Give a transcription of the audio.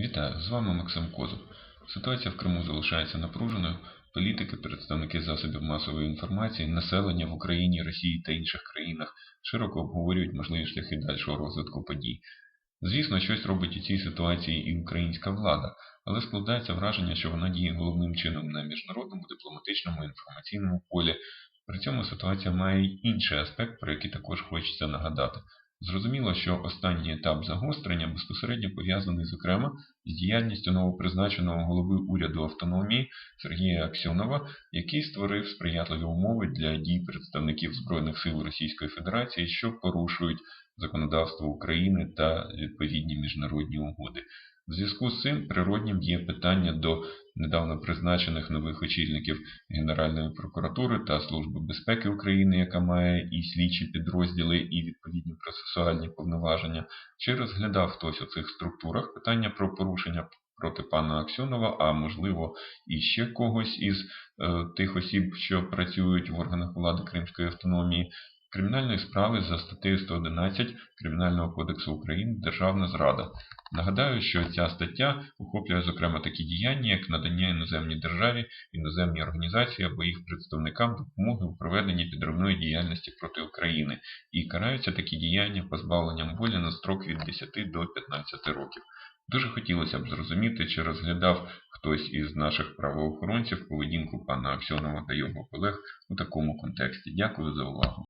Вітаю, з вами Максим Козуб. Ситуація в Криму залишається напруженою. Політики, представники засобів масової інформації, населення в Україні, Росії та інших країнах широко обговорюють можливі шляхи дальшого розвитку подій. Звісно, щось робить у цій ситуації і українська влада, але складається враження, що вона діє головним чином на міжнародному, дипломатичному, інформаційному полі. При цьому ситуація має й інший аспект, про який також хочеться нагадати. Зрозуміло, що останній етап загострення безпосередньо пов'язаний, зокрема, з діяльністю новопризначеного голови уряду автономії Сергія Аксьонова, який створив сприятливі умови для дій представників Збройних сил Російської Федерації, що порушують законодавство України та відповідні міжнародні угоди. В зв'язку з цим природнім є питання до недавно призначених нових очільників Генеральної прокуратури та Служби безпеки України, яка має і слідчі підрозділи, і відповідні процесуальні повноваження. Чи розглядав хтось у цих структурах питання про порушення проти пана Аксьонова, а можливо і ще когось із е, тих осіб, що працюють в органах влади Кримської автономії, кримінальної справи за статтею 111 Кримінального кодексу України Державна зрада. Нагадаю, що ця стаття охоплює зокрема такі діяння, як надання іноземній державі, іноземній організації або їх представникам допомоги у проведенні підривної діяльності проти України, і караються такі діяння позбавленням волі на строк від 10 до 15 років. Дуже хотілося б зрозуміти, чи розглядав хтось із наших правоохоронців поведінку пана Аксьонова та його колег у такому контексті. Дякую за увагу.